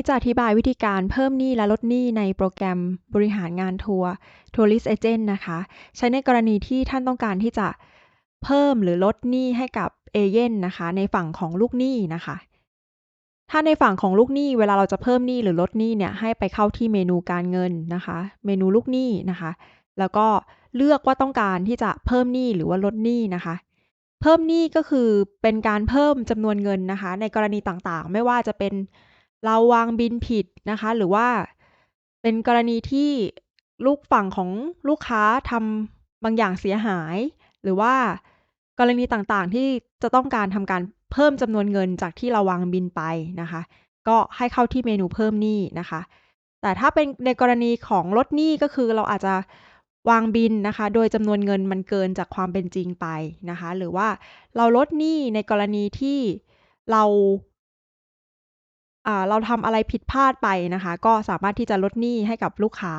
นี้จะอธิบายวิธีการเพิ่มหนี้และลดหนี้ในโปรแกรมบริหารงานทัวร์ Tourist Agent นะคะ ใช้ในกรณีที่ท่านต้องการที่จะเพิ่มหรือลดหนี้ให้กับเอเย่นนะคะ ในฝั่งของลูกหนี้นะคะ ถ้าในฝั่งของลูกหนี้ เวลาเราจะเพิ่มหนี้หรือลดหนี้เนี่ยให้ไปเข้าที่เมนูการเงินนะคะ เมนูลูกหนี้นะคะ แล้วก็เลือกว่าต้องการที่จะเพิ่มหนี้หรือว่าลดหนี้นะคะเพิ่มหนี้ก็คือเป็นการเพิ่มจำนวนเงินนะคะ ในกรณีต่างๆ ไม่ว่าจะเป็น เราวางบินผิดนะคะ หรือว่าเป็นกรณีที่ลูกฝั่งของลูกค้าทำบางอย่างเสียหาย หรือว่ากรณีต่างๆที่จะต้องการทำการเพิ่มจำนวนเงินจากที่เราวางบินไปนะคะ ก็ให้เข้าที่เมนูเพิ่มหนี้นะคะ แต่ถ้าเป็นในกรณีของลดหนี้ก็คือเราอาจจะวางบินนะคะ โดยจำนวนเงินมันเกินจากความเป็นจริงไปนะคะ หรือว่าเราลดหนี้ในกรณีที่เรา เราทำอะไรผิดพลาดไปนะคะ ก็สามารถที่จะลดหนี้ให้กับลูกค้า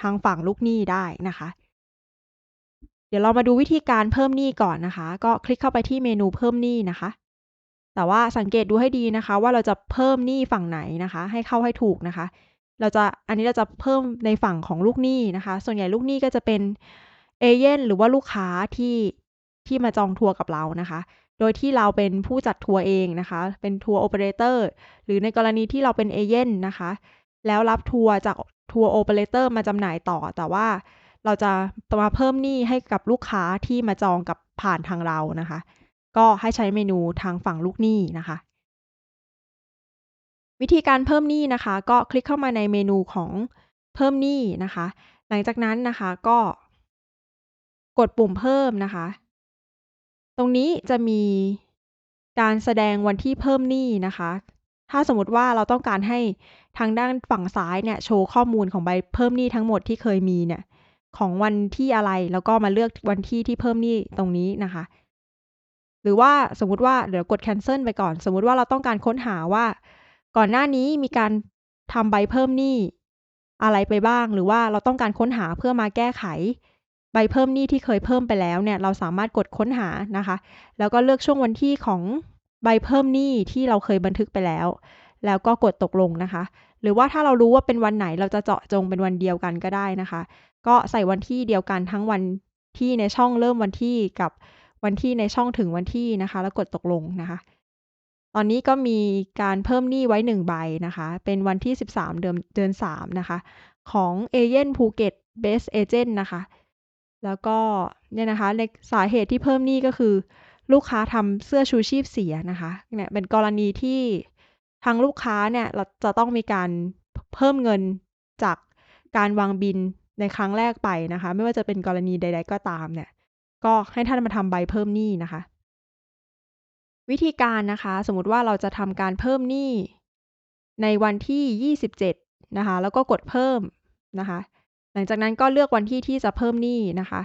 ทางฝั่งลูกหนี้ได้นะคะ เดี๋ยวเรามาดูวิธีการเพิ่มหนี้ก่อนนะคะ ก็คลิกเข้าไปที่เมนูเพิ่มหนี้นะคะ แต่ว่าสังเกตดูให้ดีนะคะ ว่าเราจะเพิ่มหนี้ฝั่งไหนนะคะ ให้เข้าให้ถูกนะคะ เราจะอันนี้เราจะเพิ่มในฝั่งของลูกหนี้นะคะ ส่วนใหญ่ลูกหนี้ก็จะเป็นเอเย่นหรือว่าลูกค้าที่ที่มาจองทัวร์กับเรานะคะ โดยที่เราเป็นผู้จัดทัวร์เองนะคะ เป็นทัวร์โอเปอเรเตอร์หรือในกรณีที่เราเป็นเอเย่นนะคะ แล้วรับทัวร์จากทัวร์โอเปอเรเตอร์มาจำหน่ายต่อ แต่ว่าเราจะมาเพิ่มหนี้ให้กับลูกค้าที่มาจองกับผ่านทางเรานะคะ ก็ให้ใช้เมนูทางฝั่งลูกหนี้นะคะ วิธีการเพิ่มหนี้นะคะ ก็คลิกเข้ามาในเมนูของเพิ่มหนี้นะคะ หลังจากนั้นนะคะก็กดปุ่มเพิ่มนะคะ ตรงนี้จะมีการแสดงวันที่เพิ่มหนี้นะคะ ถ้าสมมติว่าเราต้องการให้ทางด้านฝั่งซ้ายเนี่ยโชว์ข้อมูลของใบเพิ่มหนี้ทั้งหมดที่เคยมีเนี่ยของวันที่อะไรแล้วก็มาเลือกวันที่ที่เพิ่มหนี้ตรงนี้นะคะ หรือว่าสมมติว่าเดี๋ยวกด cancel ไปก่อน สมมติว่าเราต้องการค้นหาว่า ก่อนหน้านี้มีการทำใบเพิ่มหนี้อะไรไปบ้าง หรือว่าเราต้องการค้นหาเพื่อมาแก้ไข ใบเพิ่มหนี้ที่เคยเพิ่มไปแล้วเนี่ยเราสามารถกดค้นหานะคะ แล้วก็เลือกช่วงวันที่ของใบเพิ่มหนี้ที่เราเคยบันทึกไปแล้ว แล้วก็กดตกลงนะคะ หรือว่าถ้าเรารู้ว่าเป็นวันไหนเราจะเจาะจงเป็นวันเดียวกันก็ได้นะคะ ก็ใส่วันที่เดียวกันทั้งวันที่ในช่องเริ่มวันที่กับวันที่ในช่องถึงวันที่นะคะ แล้วกดตกลงนะคะ ตอนนี้ก็มีการเพิ่มหนี้ไว้1ใบนะคะ เป็นวันที่ 13 เดือนเดือน3นะคะ ของเอเย่นภูเก็ตเบสเอเจนต์นะคะ แล้วก็เนี่ยนะคะในสาเหตุที่เพิ่มหนี้ก็คือ ลูกค้าทำเสื้อชูชีพเสียนะคะเนี่ยเป็นกรณีที่ทางลูกค้าเนี่ยเราจะต้องมีการเพิ่มเงินจากการวางบินในครั้งแรกไปนะคะ ไม่ว่าจะเป็นกรณีใด ๆ ก็ตามเนี่ย ก็ให้ท่านมาทำใบเพิ่มหนี้นะคะ วิธีการนะคะ สมมติว่าเราจะทำการเพิ่มหนี้ในวันที่ 27 นะคะ แล้วก็กดเพิ่มนะคะ หลังจากนั้นก็เลือกวันที่ที่จะเพิ่มหนี้นะคะ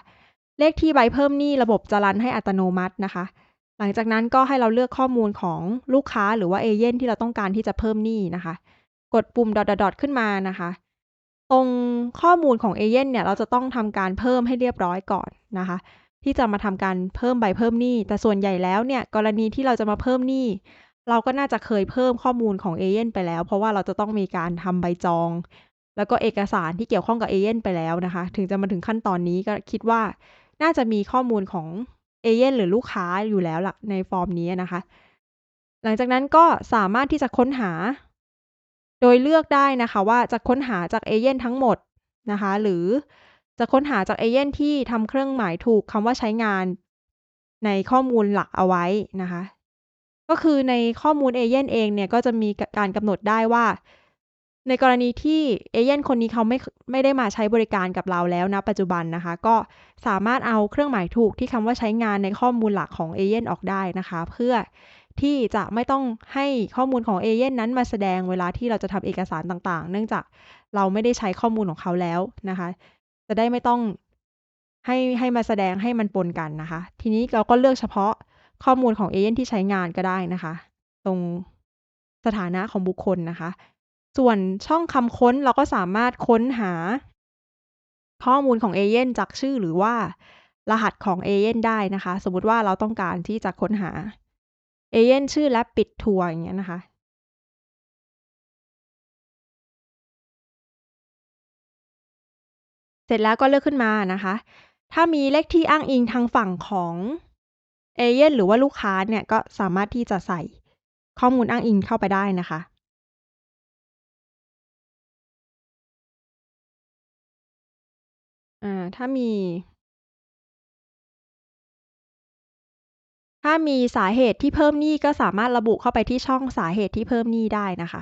เลขที่ใบเพิ่มหนี้ระบบจะรันให้อัตโนมัตินะคะ หลังจากนั้นก็ให้เราเลือกข้อมูลของลูกค้าหรือว่าเอเย่นที่เราต้องการที่จะเพิ่มหนี้นะคะ กดปุ่มดอทๆขึ้นมานะคะ ตรงข้อมูลของเอเย่นเนี่ยเราจะต้องทำการเพิ่มให้เรียบร้อยก่อนนะคะ ที่จะมาทำการเพิ่มใบเพิ่มหนี้ แต่ส่วนใหญ่แล้วเนี่ยกรณีที่เราจะมาเพิ่มหนี้เราก็น่าจะเคยเพิ่มข้อมูลของเอเย่นไปแล้ว เพราะว่าเราจะต้องมีการทำใบจอง แล้วก็เอกสารที่เกี่ยวข้องกับเอเย่นไปแล้วนะคะ ถึงจะมาถึงขั้นตอนนี้ก็คิดว่าน่าจะมีข้อมูลของเอเย่นหรือลูกค้าอยู่แล้วล่ะในฟอร์มนี้นะคะ หลังจากนั้นก็สามารถที่จะค้นหา โดยเลือกได้นะคะ ว่าจะค้นหาจากเอเย่นทั้งหมดนะคะ หรือจะค้นหาจากเอเย่นที่ทำเครื่องหมายถูกคำว่าใช้งานในข้อมูลหลักเอาไว้นะคะ ก็คือในข้อมูลเอเย่นเองเนี่ยก็จะมีการกำหนดได้ว่า ในกรณีที่เอเย่นคนนี้เขาไม่ไม่ได้มาใช้บริการกับเราแล้วนะปัจจุบันนะคะ ก็สามารถเอาเครื่องหมายถูกที่คำว่าใช้งานในข้อมูลหลักของเอเย่นออกได้นะคะ เพื่อที่จะไม่ต้องให้ข้อมูลของเอเย่นนั้นมาแสดงเวลาที่เราจะทำเอกสารต่างๆ เนื่องจากเราไม่ได้ใช้ข้อมูลของเขาแล้วนะคะ จะได้ไม่ต้องให้ให้มาแสดงให้มันปนกันนะคะ ทีนี้เราก็เลือกเฉพาะข้อมูลของเอเย่นที่ใช้งานก็ได้นะคะ ตรงสถานะของบุคคลนะคะ ส่วนช่องคำค้นเราก็สามารถค้นหา ข้อมูลของเอเย่นจากชื่อหรือว่ารหัสของเอเย่นได้นะคะ สมมติว่าเราต้องการที่จะค้นหาเอเย่นชื่อและปิดทัวร์อย่างเงี้ยนะคะ เสร็จแล้วก็เลือกขึ้นมานะคะ ถ้ามีเลขที่อ้างอิงทางฝั่งของเอเย่นหรือว่าลูกค้าเนี่ยก็สามารถที่จะใส่ข้อมูลอ้างอิงเข้าไปได้นะคะ อ่า ถ้ามี ถ้ามีสาเหตุที่เพิ่มหนี้ ก็สามารถระบุเข้าไปที่ช่องสาเหตุที่เพิ่มหนี้ได้นะคะ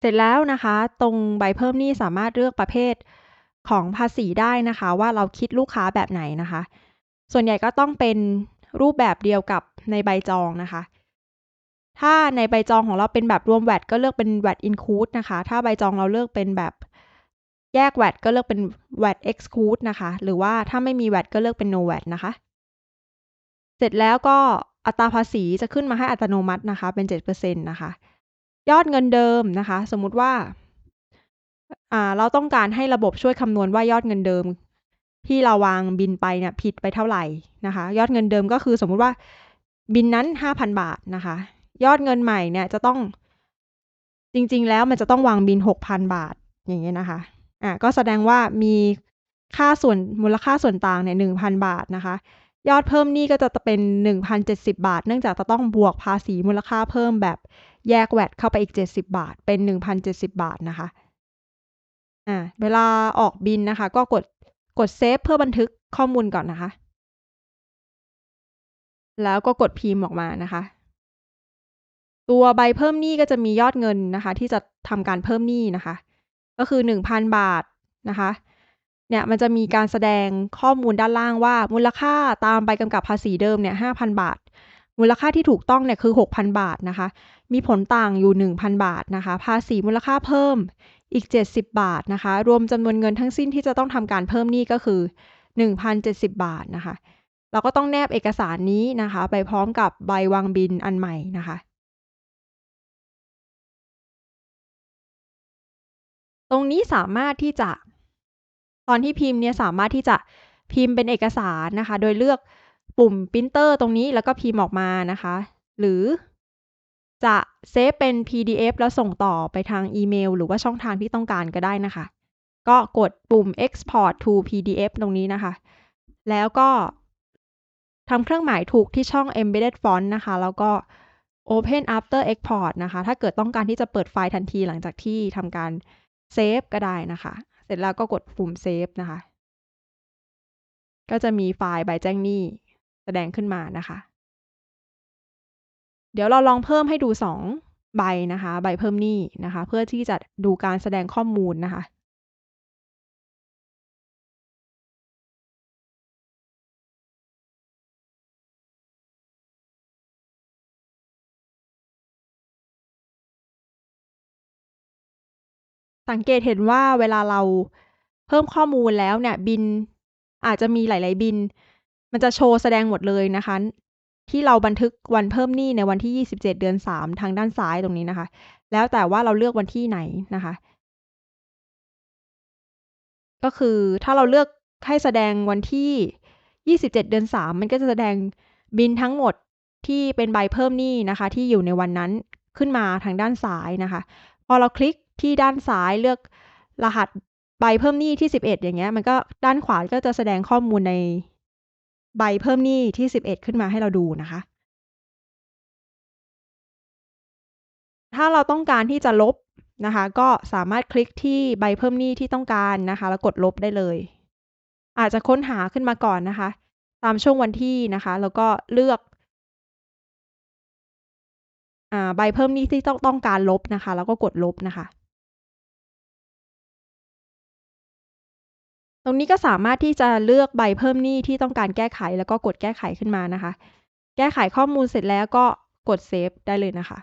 เสร็จแล้วนะคะ ตรงใบเพิ่มหนี้สามารถเลือกประเภท ของภาษีได้นะคะ ว่าเราคิดลูกค้าแบบไหนนะคะ ส่วนใหญ่ก็ต้องเป็นรูปแบบเดียวกับในใบจองนะคะ ถ้าในใบจองของเราเป็นแบบรวม VAT ก็เลือกเป็น VAT include นะคะ ถ้าใบจองเราเลือกเป็นแบบแยก VAT ก็เลือกเป็น VAT exclude นะคะ หรือว่าถ้าไม่มี VAT ก็เลือกเป็น no VAT นะคะ เสร็จแล้วก็อัตราภาษีจะขึ้นมาให้อัตโนมัตินะคะ เป็น 7%นะคะ ยอดเงินเดิมนะคะ สมมุติว่า อ่า เราต้องการให้ระบบช่วยคำนวณว่ายอดเงินเดิม ที่เราวางบินไปเนี่ยผิดไปเท่าไหร่นะคะ ยอดเงินเดิมก็คือสมมุติว่าบินนั้น5,000บาทนะคะ ยอดเงินใหม่เนี่ยจะต้อง จริง ๆ แล้วมันจะต้องวางบิน6,000บาทอย่างเงี้ยนะคะ อ่าก็แสดงว่ามีค่าส่วนมูลค่าส่วนต่างเนี่ย1,000บาทนะคะ ยอดเพิ่มนี้ก็จะเป็น1,070บาท เนื่องจากจะต้องบวกภาษีมูลค่าเพิ่มแบบแยก VAT เข้าไปอีก70บาท เป็น1,070บาทนะคะ อ่าเวลาออกบินนะคะ ก็กดกดเซฟเพื่อบันทึกข้อมูลก่อนนะคะ แล้วก็กดพิมพ์ออกมานะคะ ตัวใบเพิ่มหนี้ก็จะมียอดเงินนะคะ ที่จะทำการเพิ่มหนี้นะคะ ก็คือ 1,000 บาทนะคะ เนี่ยมันจะมีการแสดงข้อมูลด้านล่างว่า มูลค่าตามใบกำกับภาษีเดิมเนี่ย5,000 บาท มูลค่าที่ถูกต้องเนี่ยคือ 6,000 บาทนะคะ มีผลต่างอยู่ 1,000 บาทนะคะ ภาษีมูลค่าเพิ่ม อีก 70 บาทนะคะ รวมจำนวนเงินทั้งสิ้นที่จะต้องทำการเพิ่มหนี้ก็คือ 1,070 บาทนะคะ เราก็ต้องแนบเอกสารนี้นะคะ ไปพร้อมกับใบวางบินอันใหม่นะคะ ตรงนี้สามารถที่จะ ตอนที่พิมพ์เนี่ยสามารถที่จะพิมพ์เป็นเอกสารนะคะ โดยเลือกปุ่มปรินเตอร์ตรงนี้แล้วก็พิมพ์ออกมานะคะ หรือ จะเซฟเป็น PDF แล้วส่งต่อไปทางอีเมล หรือว่าช่องทางที่ต้องการก็ได้นะคะ ก็กดปุ่ม export to PDF ตรงนี้นะคะ แล้วก็ทำเครื่องหมายถูกที่ช่อง embedded font นะคะ แล้วก็ open after export นะคะ ถ้าเกิดต้องการที่จะเปิดไฟล์ทันทีหลังจากที่ทำการเซฟก็ได้นะคะ เสร็จแล้วก็กดปุ่มเซฟนะคะ ก็จะมีไฟล์ใบแจ้งหนี้แสดงขึ้นมานะคะ ดี๋ยวเราลองเพิ่มให้ดู 2 ใบนะคะ ใบเพิ่มหนี้นะคะ เพื่อที่จะดูการแสดงข้อมูลนะคะ สังเกตเห็นว่าเวลาเราเพิ่มข้อมูลแล้วเนี่ยบินอาจจะมีหลาย ๆ บิน มันจะโชว์แสดงหมดเลยนะคะ ที่เราบันทึกวันเพิ่มหนี้ในวันที่ 27 เดือน 3 ทางด้านซ้ายตรงนี้นะคะ แล้วแต่ว่าเราเลือกวันที่ไหนนะคะ ก็คือถ้าเราเลือกให้แสดงวันที่ 27 เดือน 3 มันก็จะแสดงบินทั้งหมดที่เป็นใบเพิ่มหนี้นะคะ ที่อยู่ในวันนั้นขึ้นมาทางด้านซ้ายนะคะ พอเราคลิกที่ด้านซ้ายเลือกรหัสใบเพิ่มหนี้ที่ 11 อย่างเงี้ยมันก็ด้านขวาก็จะแสดงข้อมูลใน ใบเพิ่มหนี้ที่ 11 ขึ้นมาให้เราดูนะคะ ถ้าเราต้องการที่จะลบนะคะ ก็สามารถคลิกที่ใบเพิ่มหนี้ที่ต้องการนะคะ แล้วกดลบได้เลย อาจจะค้นหาขึ้นมาก่อนนะคะ ตามช่วงวันที่นะคะ แล้วก็เลือกอ่าใบเพิ่มหนี้ที่ต้องต้องการลบนะคะ แล้วก็กดลบนะคะ รงนี้ก็สามารถที่จะเลือกใบเพิ่มหนี้ที่ต้องการแก้ไข แล้วก็กดแก้ไขขึ้นมานะคะ แก้ไขข้อมูลเสร็จแล้วก็กดเซฟได้เลยนะคะ